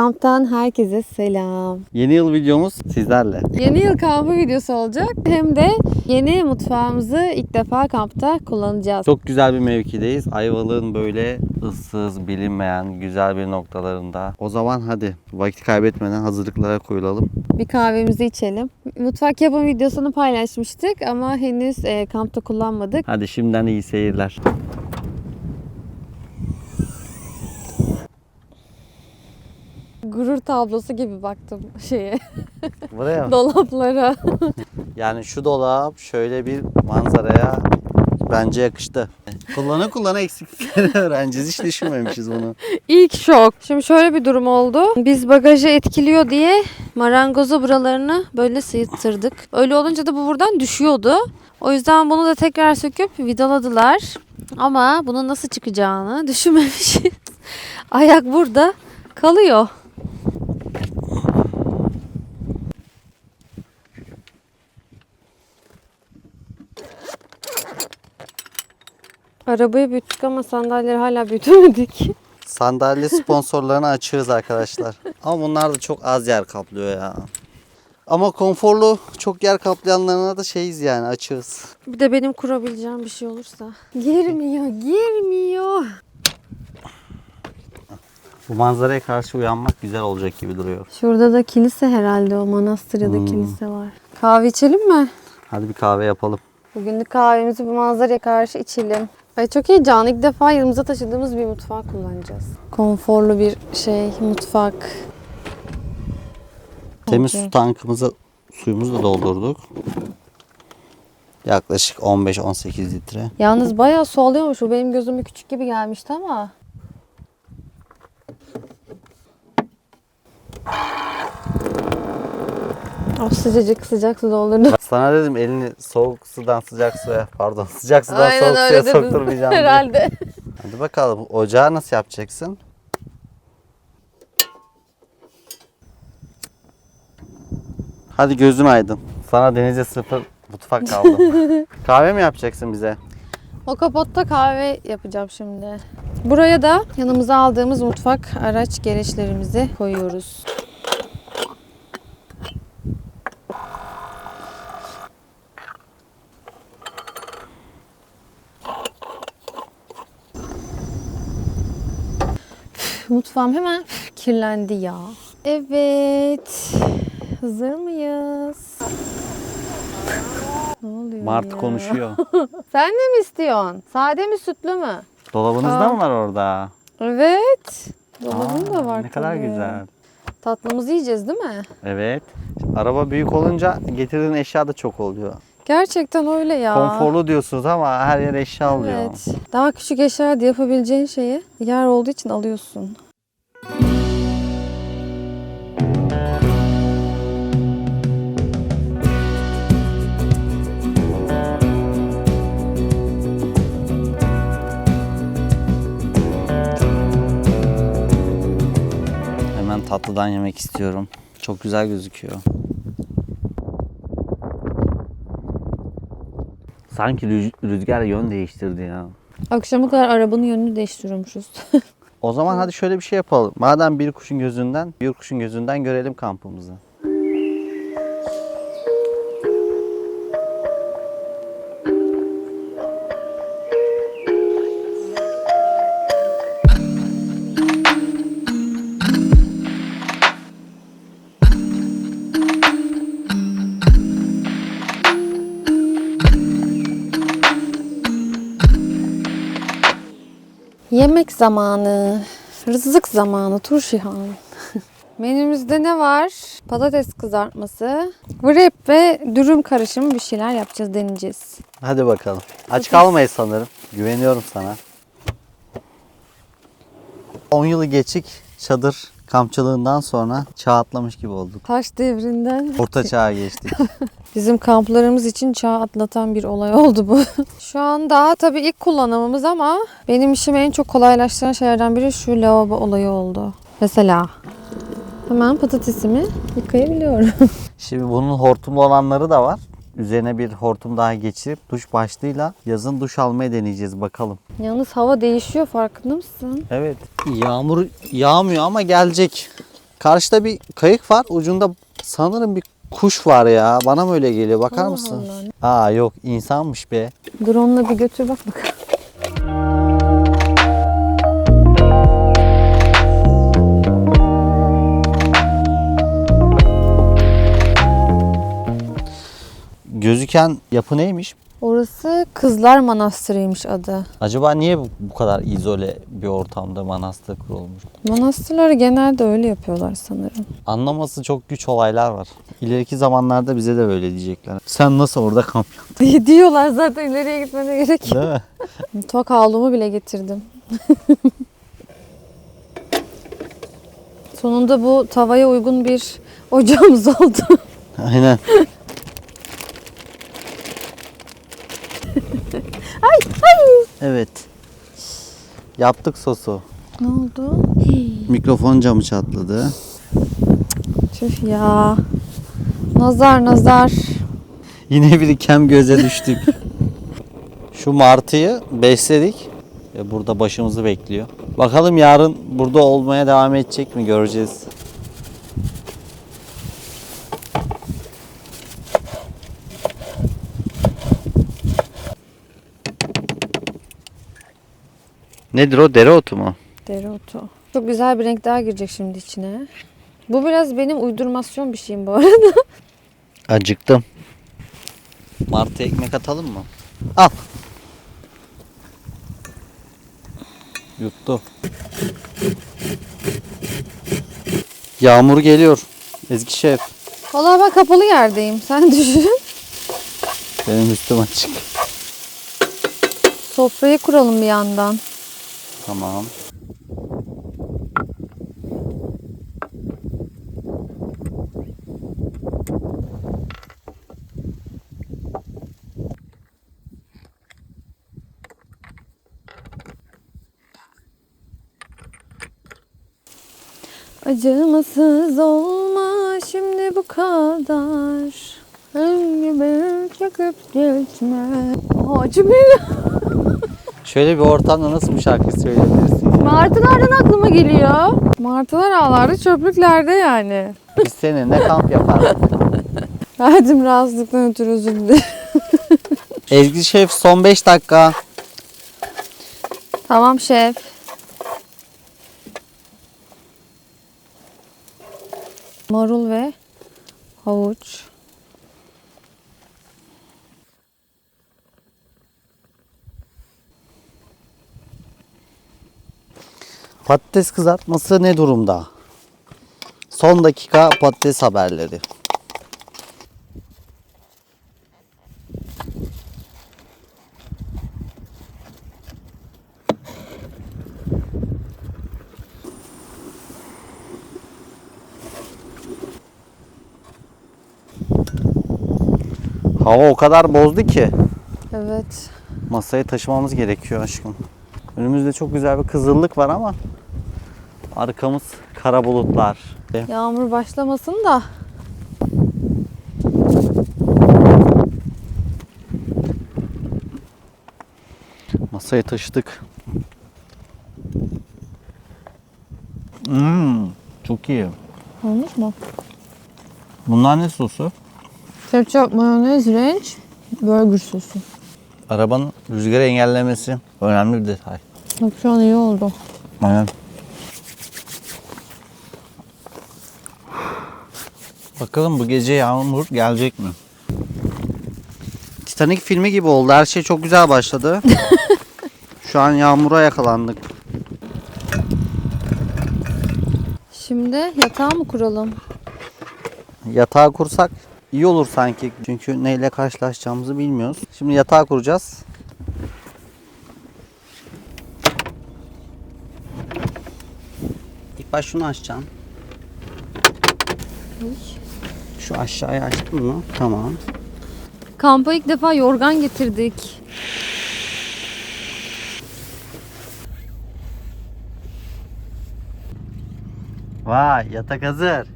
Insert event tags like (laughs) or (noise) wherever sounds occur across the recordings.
kamptan herkese selam. Yeni yıl videomuz sizlerle. Yeni yıl kampı videosu olacak. Hem de yeni mutfağımızı ilk defa kampta kullanacağız. Çok güzel bir mevkideyiz. Ayvalık'ın böyle ıssız, bilinmeyen, güzel bir noktalarında. O zaman hadi vakit kaybetmeden hazırlıklara koyulalım. Bir kahvemizi içelim. Mutfak yapım videosunu paylaşmıştık ama henüz e, kampta kullanmadık. Hadi şimdiden iyi seyirler. Gurur tablosu gibi baktım şeye, (laughs) Buraya dolaplara. (laughs) Yani şu dolap şöyle bir manzaraya bence yakıştı. Kullana kullana eksiklikleri (laughs) öğreneceğiz. Hiç düşünmemişiz bunu. İlk şok. Şimdi şöyle bir durum oldu. Biz bagajı etkiliyor diye marangozu buralarını böyle sıyıttırdık. Öyle olunca da bu buradan düşüyordu. O yüzden bunu da tekrar söküp vidaladılar. Ama bunun nasıl çıkacağını düşünmemişiz. Ayak burada kalıyor. Arabayı büyüttük ama sandalyeleri hala büyütemedik. Sandalye sponsorlarına açığız arkadaşlar. Ama bunlar da çok az yer kaplıyor ya. Ama konforlu çok yer kaplayanlarına da şeyiz yani açığız. Bir de benim kurabileceğim bir şey olursa. Girmiyor, girmiyor. Bu manzaraya karşı uyanmak güzel olacak gibi duruyor. Şurada da kilise herhalde o manastır ya da Hmm. kilise var. Kahve içelim mi? Hadi bir kahve yapalım. Bugünlük kahvemizi bu manzaraya karşı içelim. Ay çok heyecanlı. İlk defa yanımıza taşıdığımız bir mutfağı kullanacağız. Konforlu bir şey, mutfak. Temiz Okey. su tankımıza suyumuzu da doldurduk. Yaklaşık 15-18 litre. Yalnız bayağı su alıyormuş. Bu benim gözüme küçük gibi gelmişti ama. Oh sıcacık sıcak su doldurdum. (laughs) Sana dedim elini soğuk sudan sıcak suya pardon (laughs) sıcak sudan Aynen soğuk suya dedin. sokturmayacağım (laughs) diye. Herhalde. Hadi bakalım ocağı nasıl yapacaksın? Hadi gözün aydın. Sana denize sıfır mutfak kaldı. Kahve mi yapacaksın bize? O kapotta kahve yapacağım şimdi. Buraya da yanımıza aldığımız mutfak araç gereçlerimizi koyuyoruz. Mutfağım hemen kirlendi ya. Evet. Hazır mıyız? Ne oluyor Martı ya? konuşuyor. (laughs) Sen de mi istiyorsun? Sade mi sütlü mü? Dolabınızda Aa. mı var orada? Evet. Dolabım da var Ne kadar tabii. güzel. Tatlımızı yiyeceğiz değil mi? Evet. Araba büyük olunca getirdiğin eşya da çok oluyor. Gerçekten öyle ya. Konforlu diyorsunuz ama her yer eşya alıyor. Evet. Daha küçük eşyada yapabileceğin şeyi yer olduğu için alıyorsun. Hemen tatlıdan yemek istiyorum. Çok güzel gözüküyor. Sanki rüz- rüzgar yön değiştirdi ya. Akşama kadar arabanın yönünü değiştiriyormuşuz. (laughs) O zaman hadi şöyle bir şey yapalım. Madem bir kuşun gözünden, bir kuşun gözünden görelim kampımızı. Yemek zamanı. Rızık zamanı. Turşihan. (laughs) Menümüzde ne var? Patates kızartması, wrap ve dürüm karışımı bir şeyler yapacağız, deneyeceğiz. Hadi bakalım. Aç kalmayız sanırım. Güveniyorum sana. 10 yılı geçik çadır kampçılığından sonra çağ atlamış gibi olduk. Taş devrinden Orta çağa geçtik. (laughs) Bizim kamplarımız için çağ atlatan bir olay oldu bu. (laughs) Şu an daha tabii ilk kullanımımız ama benim işimi en çok kolaylaştıran şeylerden biri şu lavabo olayı oldu. Mesela hemen patatesimi yıkayabiliyorum. (laughs) Şimdi bunun hortumlu olanları da var. Üzerine bir hortum daha geçirip duş başlığıyla yazın duş almaya deneyeceğiz bakalım. Yalnız hava değişiyor farkında mısın? Evet. Yağmur yağmıyor ama gelecek. Karşıda bir kayık var. Ucunda sanırım bir kuş var ya. Bana mı öyle geliyor? Bakar Allah mısın? Allah. Aa yok insanmış be. Drone'la bir götür bak bakalım. Gözüken yapı neymiş? Orası Kızlar Manastırı'ymış adı. Acaba niye bu bu kadar izole bir ortamda manastır kurulmuş? Manastırları genelde öyle yapıyorlar sanırım. Anlaması çok güç olaylar var. İleriki zamanlarda bize de böyle diyecekler. Sen nasıl orada kamp yaptın? (laughs) Diyorlar zaten ileriye gitmene gerek yok. Değil mi? (laughs) Mutfak havlumu bile getirdim. (laughs) Sonunda bu tavaya uygun bir ocağımız oldu. Aynen. (laughs) Evet. Yaptık sosu. ne oldu? Mikrofon camı çatladı. Tüh ya. Nazar nazar. Yine bir kem göze düştük. Şu martıyı besledik. Ve burada başımızı bekliyor. Bakalım yarın burada olmaya devam edecek mi göreceğiz. Nedir o? Dereotu mu? Dereotu. Çok güzel bir renk daha girecek şimdi içine. Bu biraz benim uydurmasyon bir şeyim bu arada. (laughs) Acıktım. Martı ekmek atalım mı? Al. Yuttu. Yağmur geliyor. Ezgi Şef. Vallahi ben kapalı yerdeyim. Sen (laughs) düşün. Benim üstüm açık. Sofrayı kuralım bir yandan. Tamam. Acımasız olma şimdi bu kadar. Gibi çakıp geçme. Acı beni. (laughs) Şöyle bir ortamda nasıl bir şarkı söyleyebilirsin? Martılardan aklıma geliyor. Martılar ağlardı çöplüklerde yani. Biz seninle kamp yapardık. (laughs) Verdim rahatsızlıktan ötürü özür dilerim. (laughs) Ezgi Şef son 5 dakika. Tamam şef. Marul ve havuç. Patates kızartması ne durumda? Son dakika patates haberleri. Hava o kadar bozdu ki Evet. masaya taşımamız gerekiyor aşkım. Önümüzde çok güzel bir kızıllık var ama arkamız kara bulutlar. Yağmur başlamasın da. Masaya taşıdık. Hmm, çok iyi. Olmuş mu? Bunlar ne sosu? Ketçap, mayonez, renç, burger sosu. Arabanın rüzgarı engellemesi önemli bir detay. Bak şu an iyi oldu. Aynen. Bakalım bu gece yağmur gelecek mi? (laughs) Titanic filmi gibi oldu. Her şey çok güzel başladı. (laughs) Şu an yağmura yakalandık. Şimdi yatağı mı kuralım? Yatağı kursak iyi olur sanki. Çünkü neyle karşılaşacağımızı bilmiyoruz. Şimdi yatağı kuracağız. İlk baş şunu açacaksın. Şu aşağıya açtın mı? Tamam. Kampa ilk defa yorgan getirdik. Vay yatak hazır.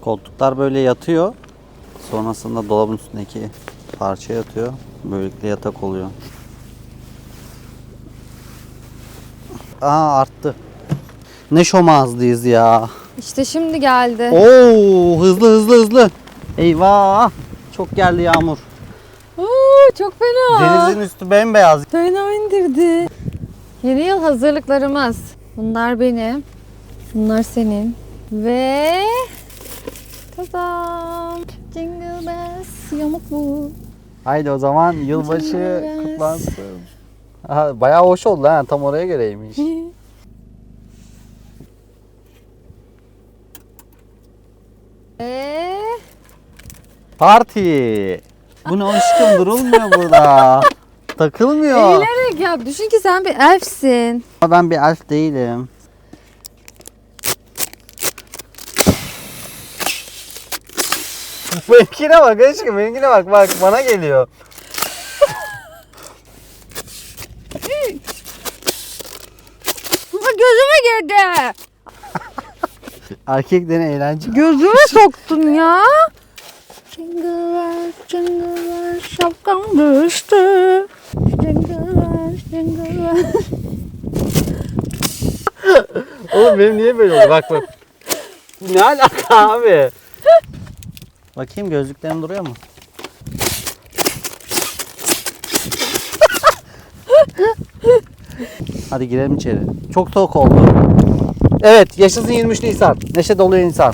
Koltuklar böyle yatıyor. Sonrasında dolabın üstündeki parça yatıyor. Böylelikle yatak oluyor. Aa arttı. Ne şomazlıyız ya. İşte şimdi geldi. Oo hızlı hızlı hızlı. Eyvah. Çok geldi yağmur. Oo, çok fena. Denizin üstü bembeyaz. Fena indirdi. Yeni yıl hazırlıklarımız. Bunlar benim. Bunlar senin. Ve... Tadam. Jingle bells. Yamuk bu. Haydi o zaman yılbaşı kutlansın. Aha, bayağı hoş oldu ha. Tam oraya göreymiş. (laughs) Ve... Parti. Bu ne aşkım durulmuyor burada. Takılmıyor. Eğilerek yap. Düşün ki sen bir elfsin. Ama ben bir elf değilim. Benimkine bak aşkım benimkine bak bak bana geliyor. Ama gözüme girdi. Erkeklerin eğlence. Gözüme (laughs) soktun ya. Jingle jingle şapkam düştü. Jingle jingle Oğlum benim niye böyle oldu? Bak bak. Ne alaka abi? Bakayım gözlüklerim duruyor mu? (laughs) Hadi girelim içeri. Çok soğuk oldu. Evet, yaşasın 23 Nisan. Neşe dolu insan.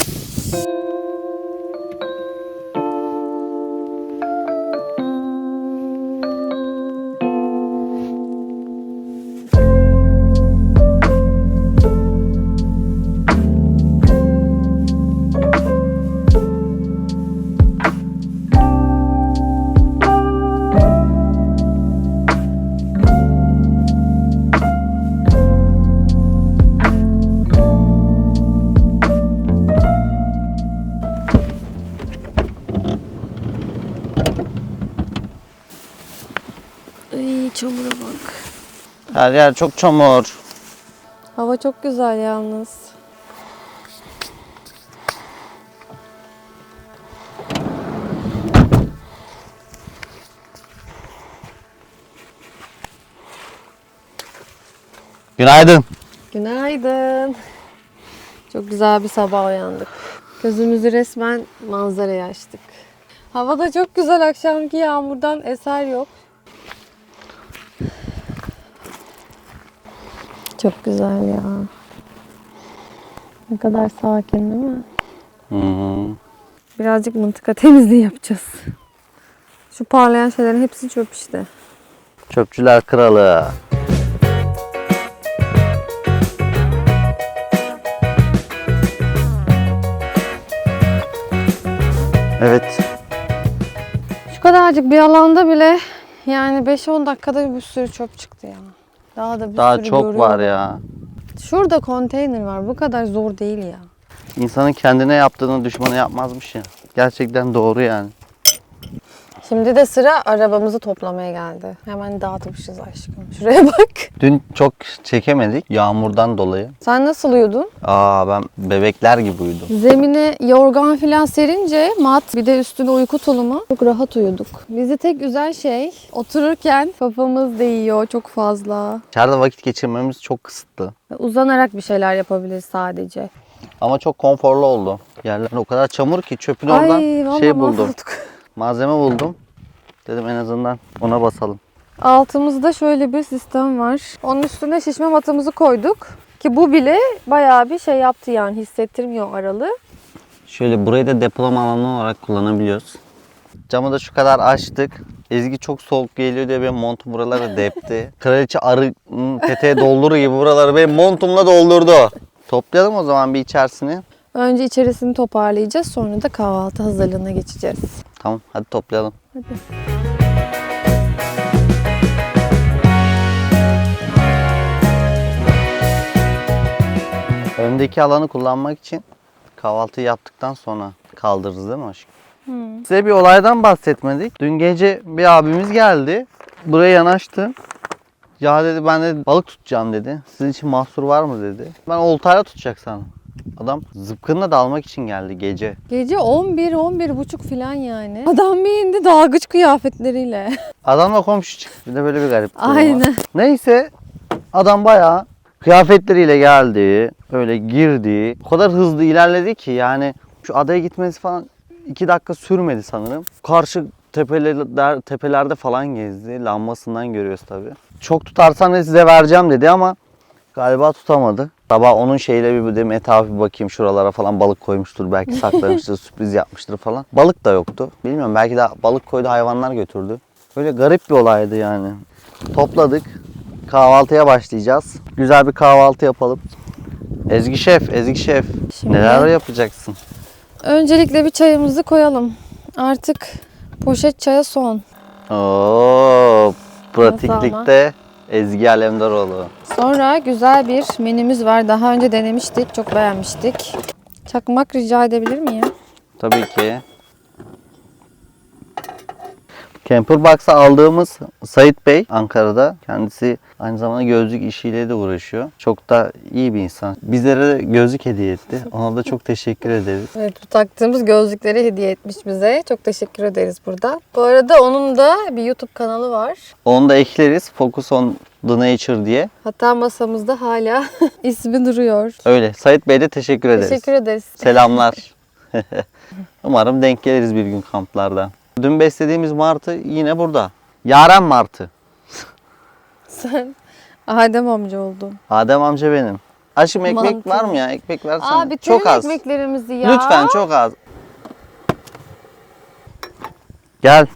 Her yer çok çamur. Hava çok güzel yalnız. Günaydın. Günaydın. Çok güzel bir sabah uyandık. Gözümüzü resmen manzaraya açtık. Hava da çok güzel akşamki yağmurdan eser yok. Çok güzel ya. Ne kadar sakin değil mi? Hı hı. Birazcık mıntıka (laughs) temizliği yapacağız. Şu parlayan şeylerin hepsi çöp işte. Çöpçüler kralı. Evet. Şu kadarcık bir alanda bile yani 5-10 dakikada bir sürü çöp çıktı ya. Daha da bir Daha sürü çok var görüyorum. ya. Şurada konteyner var. Bu kadar zor değil ya. İnsanın kendine yaptığını düşmanı yapmazmış ya. Gerçekten doğru yani. Şimdi de sıra arabamızı toplamaya geldi. Hemen dağıtmışız aşkım. Şuraya (laughs) bak. Dün çok çekemedik yağmurdan dolayı. Sen nasıl uyudun? Aa ben bebekler gibi uyudum. Zemine yorgan filan serince mat bir de üstüne uyku tulumu çok rahat uyuduk. Bizi tek güzel şey otururken kafamız değiyor çok fazla. İçeride vakit geçirmemiz çok kısıtlı. Uzanarak bir şeyler yapabiliriz sadece. Ama çok konforlu oldu. Yerler o kadar çamur ki çöpün oradan Ay vallahi şey buldum. mahvolduk. Malzeme buldum. Dedim en azından ona basalım. Altımızda şöyle bir sistem var. Onun üstüne şişme matımızı koyduk. Ki bu bile bayağı bir şey yaptı yani hissettirmiyor aralığı. Şöyle burayı da depolama alanı olarak kullanabiliyoruz. Camı da şu kadar açtık. Ezgi çok soğuk geliyor diye benim montum buraları depti. (laughs) Kraliçe arı peteğe doldurur gibi buraları benim montumla doldurdu. Toplayalım o zaman bir içerisini. Önce içerisini toparlayacağız sonra da kahvaltı hazırlığına geçeceğiz. Tamam hadi toplayalım. Hadi. Öndeki alanı kullanmak için kahvaltıyı yaptıktan sonra kaldırırız değil mi aşkım? Size bir olaydan bahsetmedik. Dün gece bir abimiz geldi. Buraya yanaştı. Ya dedi ben de balık tutacağım dedi. Sizin için mahsur var mı dedi. Ben oltayla tutacak sandım. Adam zıpkınla dalmak için geldi gece. Gece 11 11 buçuk falan yani. Adam bir indi dalgıç kıyafetleriyle. Adamla komşu çıktı. Bir de böyle bir garip durum var. Aynen. Neyse adam bayağı kıyafetleriyle geldi. Öyle girdi. O kadar hızlı ilerledi ki yani şu adaya gitmesi falan iki dakika sürmedi sanırım. Karşı tepeler, tepelerde falan gezdi. Lambasından görüyoruz tabii. Çok tutarsanız size vereceğim dedi ama galiba tutamadı. Sabah onun şeyle bir dedim etrafa bir bakayım şuralara falan balık koymuştur. Belki saklamıştır, (laughs) sürpriz yapmıştır falan. Balık da yoktu. Bilmiyorum belki de balık koydu hayvanlar götürdü. Böyle garip bir olaydı yani. Topladık. Kahvaltıya başlayacağız. Güzel bir kahvaltı yapalım. Ezgi Şef, Ezgi Şef. Şimdi- Neler yapacaksın? Öncelikle bir çayımızı koyalım. Artık poşet çaya son. Oo, pratiklikte Ezgi Alemdaroğlu. Sonra güzel bir menümüz var. Daha önce denemiştik. Çok beğenmiştik. Çakmak rica edebilir miyim? Tabii ki. Camperbox'a aldığımız Sait Bey Ankara'da. Kendisi aynı zamanda gözlük işiyle de uğraşıyor. Çok da iyi bir insan. Bizlere de gözlük hediye etti. Ona da çok teşekkür ederiz. Evet bu taktığımız gözlükleri hediye etmiş bize. Çok teşekkür ederiz burada. Bu arada onun da bir YouTube kanalı var. Onu da ekleriz. Focus on the Nature diye. Hatta masamızda hala (laughs) ismi duruyor. Öyle. Sait Bey'e de teşekkür ederiz. Teşekkür ederiz. Selamlar. (laughs) Umarım denk geliriz bir gün kamplarda. Dün beslediğimiz martı yine burada. Yaren martı. (laughs) Sen Adem amca oldun. Adem amca benim. Aşkım ekmek Mantı. var mı ya? Ekmek versene. Bitirin çok az. ekmeklerimizi ya. Lütfen çok az. Gel.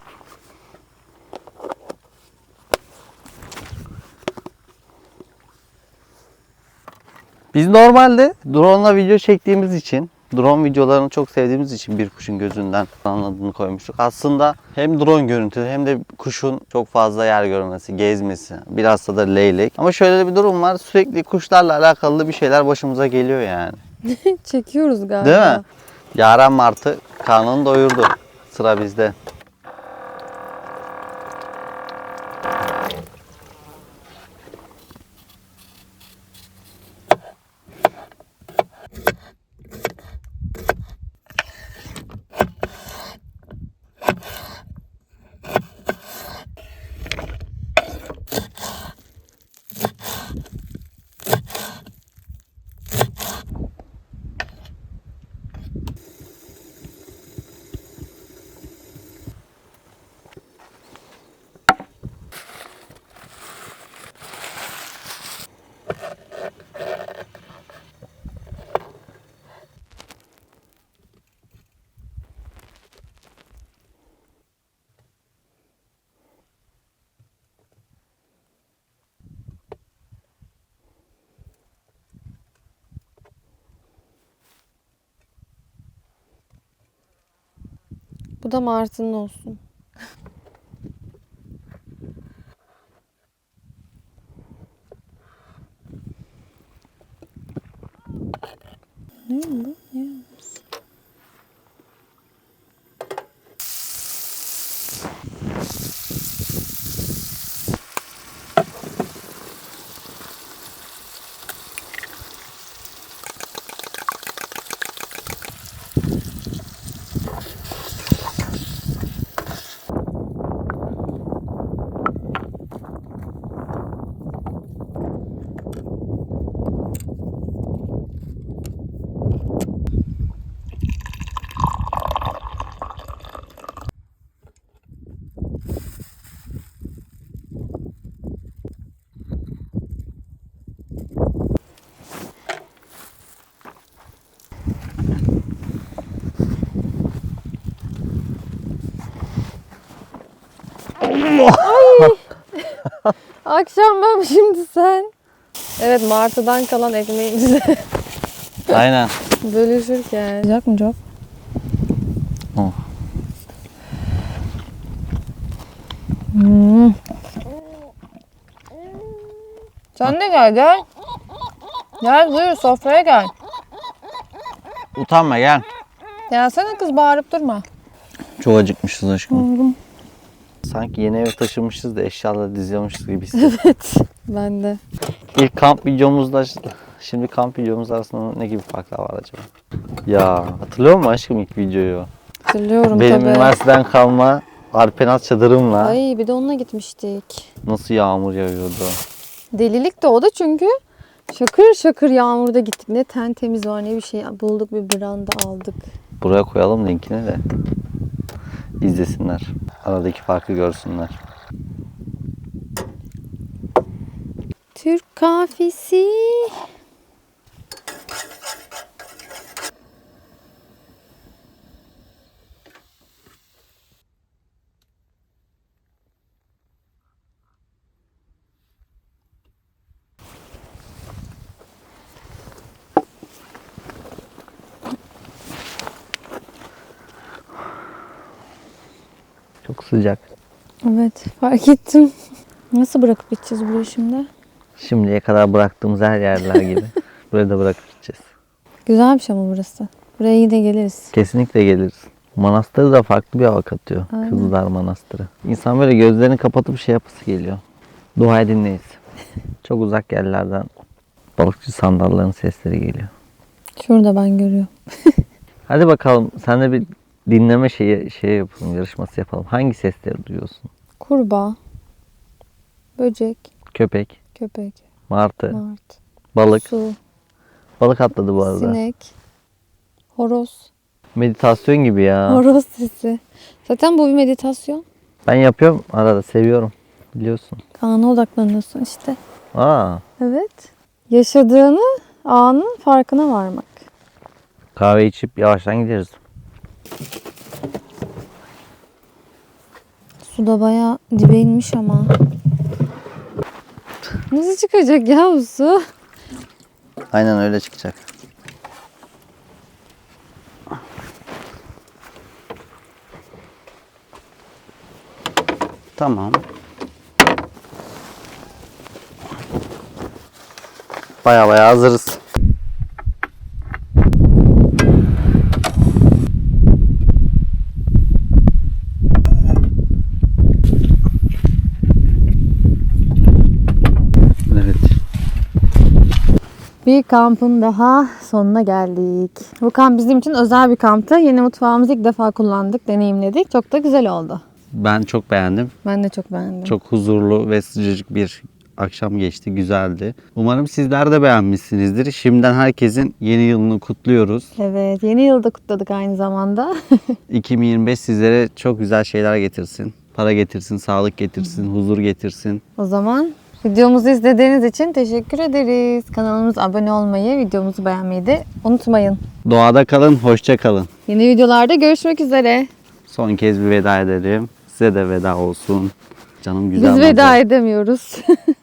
Biz normalde drone'la video çektiğimiz için, drone videolarını çok sevdiğimiz için bir kuşun gözünden anladığını koymuştuk. Aslında hem drone görüntü hem de kuşun çok fazla yer görmesi, gezmesi, biraz da leylek. Ama şöyle bir durum var. Sürekli kuşlarla alakalı bir şeyler başımıza geliyor yani. (laughs) Çekiyoruz galiba. Değil mi? Yaren Martı karnını doyurdu. Sıra bizde. Bu da Martı'nın olsun. Ne bu? Ne? Akşam ben şimdi sen. Evet Martı'dan kalan ekmeğimizi Aynen. bölüşürken. Sıcak mı çok? Oh. Hmm. Sen de gel gel. Gel buyur sofraya gel. Utanma gel. Gelsene kız bağırıp durma. Çok acıkmışız aşkım. Sanki yeni eve taşınmışız da eşyaları diziyormuşuz gibi (laughs) hissediyorum. Ben de. İlk kamp videomuzda Şimdi kamp videomuz arasında ne gibi farklar var acaba? Ya hatırlıyor musun aşkım ilk videoyu? Hatırlıyorum Benim tabii. üniversiteden kalma Arpenaz çadırımla Ay bir de onunla gitmiştik. nasıl yağmur yağıyordu. Delilik de o da çünkü şakır şakır yağmurda gittik. Ne ten temiz var ne bir şey bulduk bir branda aldık. Buraya koyalım linkini de izlesinler. Aradaki farkı görsünler. Türk kahvesi. Sıcak. Evet fark ettim. Nasıl bırakıp gideceğiz burayı şimdi? Şimdiye kadar bıraktığımız her yerler gibi. (laughs) Buraya da bırakıp gideceğiz. Güzelmiş ama burası. Buraya yine geliriz. Kesinlikle geliriz. Manastır da farklı bir hava katıyor. Aynen. Kızıldar Manastırı. İnsan böyle gözlerini kapatıp şey yapısı geliyor. Dua dinleyiz. Çok uzak yerlerden balıkçı sandalların sesleri geliyor. Şurada ben görüyorum. (laughs) Hadi bakalım sen de bir dinleme şeyi şey yapalım, yarışması yapalım. Hangi sesleri duyuyorsun? Kurbağa, böcek, Köpek, köpek, martı, mart, balık. su, Balık atladı bu arada. sinek, horoz. Meditasyon gibi ya. Horoz sesi. Zaten bu bir meditasyon. Ben yapıyorum arada seviyorum. Biliyorsun. Ana odaklanıyorsun işte. Aa, Evet. Yaşadığını, anın farkına varmak. kahve içip yavaştan gideriz. Suda bayağı dibe inmiş ama. Nasıl çıkacak ya bu su? Aynen öyle çıkacak. Tamam. Baya baya hazırız. Evet. Bir kampın daha sonuna geldik. Bu kamp bizim için özel bir kamptı. Yeni mutfağımızı ilk defa kullandık, deneyimledik. Çok da güzel oldu. Ben çok beğendim. Ben de çok beğendim. Çok huzurlu ve sıcacık bir akşam geçti. Güzeldi. Umarım sizler de beğenmişsinizdir. Şimdiden herkesin yeni yılını kutluyoruz. Evet, yeni yılda kutladık aynı zamanda. (laughs) 2025 sizlere çok güzel şeyler getirsin. Para getirsin, sağlık getirsin, huzur getirsin. o zaman videomuzu izlediğiniz için teşekkür ederiz. Kanalımıza abone olmayı, videomuzu beğenmeyi de unutmayın. Doğada kalın, hoşça kalın. Yeni videolarda görüşmek üzere. Son kez bir veda edelim. Size de veda olsun. Canım güzel. Biz veda edemiyoruz. (laughs)